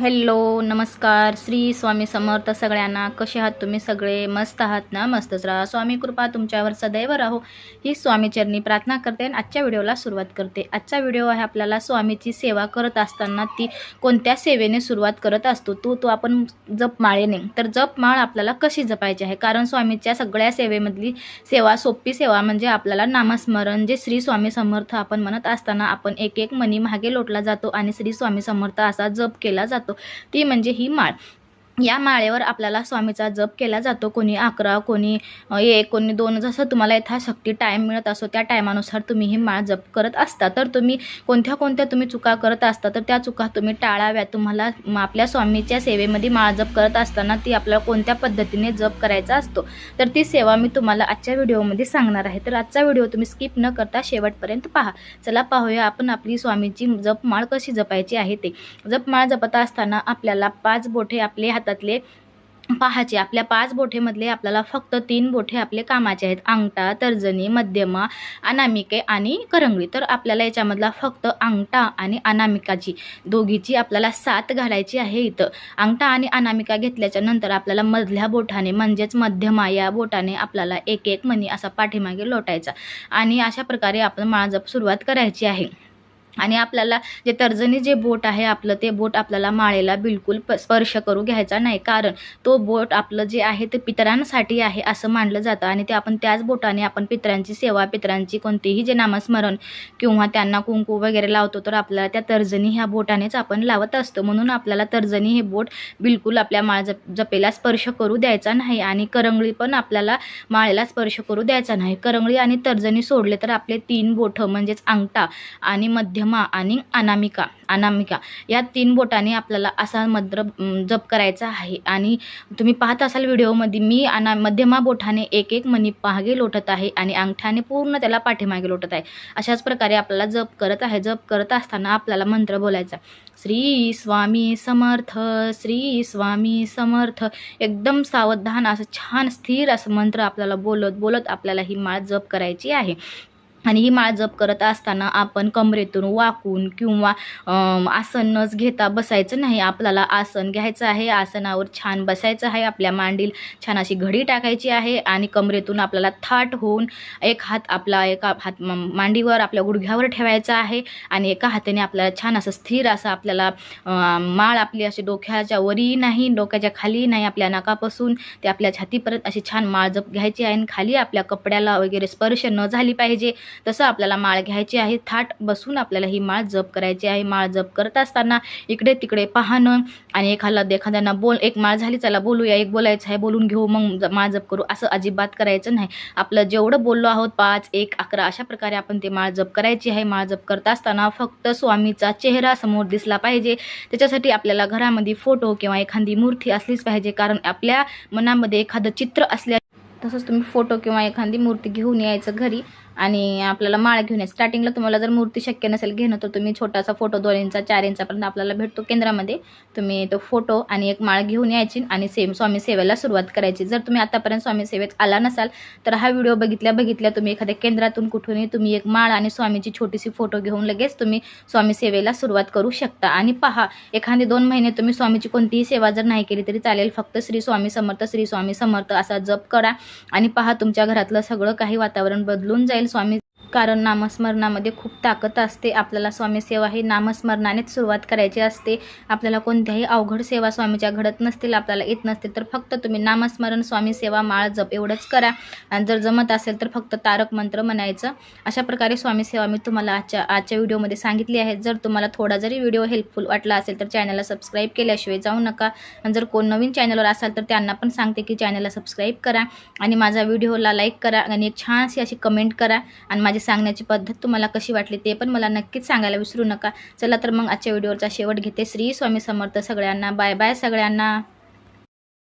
Hello नमस्कार. श्री स्वामी समर्थ सगळ्यांना. कसे आहात तुम्ही सगळे? मस्त आहात ना? मस्तच राहा स्वामी कृपा तुमच्यावर सदैव राहो. ही स्वामीचरणी प्रार्थना करते आणि आजच्या व्हिडिओला सुरुवात करते. आजचा व्हिडिओ आहे आपल्याला स्वामीची सेवा करत असताना ती कोणत्या सेवेने सुरुवात करत असतो? तो तो आपण जपमाळेने तर जपमाळ आपल्याला कशी जपायची आहे? कारण स्वामीच्या सगळ्या सेवेमधली सेवा सोपी सेवा म्हणजे आपल्याला नामस्मरण जे श्री स्वामी समर्थ आपण म्हणत असताना आपण एक एक मनी मागे लोटला जातो आणि श्री स्वामी समर्थ असा जप केला जातो. ती म्हणजे ही माळ. या माळेवर आपल्याला स्वामीचा जप केला जातो. कोणी अकरा कोणी एक कोणी दोन जसं तुम्हाला यथाशक्ती टाईम मिळत असो त्या टायमानुसार तुम्ही ही माळ जप करत असता. तर तुम्ही कोणत्या कोणत्या तुम्ही चुका करत असता तर त्या चुका तुम्ही टाळाव्या तुम्हाला आपल्या स्वामीच्या सेवेमध्ये माळ जप करत असताना ती आपल्याला कोणत्या पद्धतीने जप करायचा असतो तर ती सेवा मी तुम्हाला आजच्या व्हिडिओमध्ये सांगणार आहे. तर आजचा व्हिडिओ तुम्ही स्किप न करता शेवटपर्यंत पहा. चला पाहूया आपण आपली स्वामीची जपमाळ कशी जपायची आहे ते. जपमाळ जपत असताना आपल्याला पाच बोठे आपले हातात हातातले पाहाचे. आपल्या पाच बोठेमधले आपल्याला फक्त तीन बोठे आपले कामाचे आहेत. अंगठा तर्जनी मध्यमा अनामिके आणि करंगळी. तर आपल्याला याच्यामधला फक्त अंगठा आणि अनामिकाची दोघीची आपल्याला साथ घालायची आहे इथं. अंगठा आणि अनामिका घेतल्याच्या नंतर आपल्याला मधल्या बोटाने म्हणजेच मध्यमा या बोटाने आपल्याला एक एक मनी असा पाठीमागे लोटायचा. आणि अशा प्रकारे आपण माळजप सुरुवात करायची आहे. आणि आपल्याला जे तर्जनी जे बोट आहे आपलं ते बोट आपल्याला माळेला बिलकुल प स्पर्श करू घ्यायचा नाही. कारण तो बोट आपलं जे आहे ते पितरांसाठी आहे असं मानलं जातं आणि ते आपण त्याच बोटाने आपण पितरांची सेवा पितरांची कोणतीही जे नामस्मरण किंवा त्यांना कुंकू वगैरे लावतो तर आपल्याला त्या तर्जनी ह्या बोटानेच आपण लावत असतो. म्हणून आपल्याला तर्जनी हे बोट बिलकुल आपल्या माळ जप जपेला स्पर्श करू द्यायचा नाही आणि करंगळी पण आपल्याला माळेला स्पर्श करू द्यायचा नाही. करंगळी आणि तर्जनी सोडले तर आपले तीन बोटं म्हणजेच अंगठा आणि मध्यम आणि अनामिका अनामिका. या तीन बोटाने आपल्याला असा मंत्र जप करायचा आहे. आणि तुम्ही पाहत असाल व्हिडिओमध्ये मी अना मध्यमा बोटाने एक एक मनी मागे लोटत आहे आणि अंगठ्याने पूर्ण त्याला पाठीमागे लोटत आहे. अशाच प्रकारे आपल्याला जप करत आहे. जप करत असताना आपल्याला मंत्र बोलायचा श्री स्वामी समर्थ श्री स्वामी समर्थ. एकदम सावधान असं छान स्थिर असं मंत्र आपल्याला बोलत बोलत आपल्याला ही माळ जप करायची आहे. आणि ही माळ जप करत असताना आपण कमरेतून वाकून किंवा आसनच आसन नच घेता बसायचं नाही. आपल्याला आसन घ्यायचं आहे. आसनावर छान बसायचं आहे. आपल्या मांडील छान अशी घडी टाकायची आहे आणि कमरेतून आपल्याला थाट होऊन एक हात आपला एका हात मांडीवर आपल्या गुडघ्यावर ठेवायचा आहे आणि एका हाताने आपल्याला छान असं स्थिर असं आपल्याला माळ आपली अशी डोक्याच्या वरी नाही डोक्याच्या खाली नाही आपल्या नाकापासून ते आपल्या छातीपर्यंत अशी छान माळ जप घ्यायची आहे आणि खाली आपल्या कपड्याला वगैरे स्पर्श न झाली पाहिजे. तसं आपल्याला माळ घ्यायची आहे. थाट बसून आपल्याला ही माळ जप करायची आहे. माळ जप करत असताना इकडे तिकडे पाहणं आणि एखादा एखाद्यांना बोल एक माळ झाली चला बोलूया एक बोलायचं आहे बोलून घेऊ मग माळ जप करू. असं अजिबात करायचं नाही. आपलं जेवढं बोललो आहोत पाच एक अकरा अशा प्रकारे आपण ते माळ जप करायची आहे. माळ जप करत असताना फक्त स्वामीचा चेहरा समोर दिसला पाहिजे. त्याच्यासाठी आपल्याला घरामध्ये फोटो किंवा एखादी मूर्ती असलीच पाहिजे. कारण आपल्या मनामध्ये एखादं चित्र असल्या तसंच तुम्ही फोटो किंवा एखादी मूर्ती घेऊन यायचं घरी. आणि आपल्याला माळ घेऊन या स्टार्टिंगला तुम्हाला जर मूर्ती शक्य नसेल घेणं तर तुम्ही छोटासा फोटो दोन इंचा चार इंचापर्यंत आपल्याला भेटतो केंद्रामध्ये. तुम्ही तो फोटो आणि एक माळ घेऊन यायची आणि सेम स्वामी सेवेला सुरुवात करायची. जर तुम्ही आतापर्यंत स्वामी सेवेत आला नसाल तर हा व्हिडिओ बघितल्या बघितल्या तुम्ही एखाद्या केंद्रातून कुठूनही तुम्ही एक माळ आणि स्वामीची छोटीशी फोटो घेऊन लगेच तुम्ही स्वामी सेवेला सुरुवात करू शकता. आणि पहा एखादे दोन महिने तुम्ही स्वामीची कोणतीही सेवा जर नाही केली तरी चालेल. फक्त श्री स्वामी समर्थ श्री स्वामी समर्थ असा जप करा. आणि पहा तुमच्या घरातलं सगळं काही वातावरण बदलून जाईल. स्वामी कारण नामस्मरणामध्ये खूप ताकद असते. आपल्याला स्वामीसेवा हे ही नामस्मरणानेच सुरुवात करायची असते. आपल्याला कोणत्याही अवघड सेवा स्वामीच्या घडत नसतील आपल्याला येत नसतील तर फक्त तुम्ही नामस्मरण स्वामी सेवा माळ जप एवढंच करा. आणि जर जमत असेल तर फक्त तारक मंत्र म्हणायचं. अशा प्रकारे स्वामी सेवा मी तुम्हाला आजच्या आजच्या व्हिडिओमध्ये सांगितली आहे. जर तुम्हाला थोडा जरी व्हिडिओ हेल्पफुल वाटला असेल तर चॅनलला सबस्क्राईब केल्याशिवाय जाऊ नका. आणि जर कोण नवीन चॅनलवर असाल तर त्यांना पण सांगते की चॅनलला सबस्क्राईब करा. आणि माझा व्हिडिओला लाईक करा आणि एक छानशी अशी कमेंट करा. आणि माझे सांगण्याची पद्धत तुम्हाला कशी वाटली ते पण मला नक्कीच सांगायला विसरू नका. चला तर मग आजच्या व्हिडिओचा शेवट घेते. श्री स्वामी समर्थ सगळ्यांना. बाय बाय सगळ्यांना.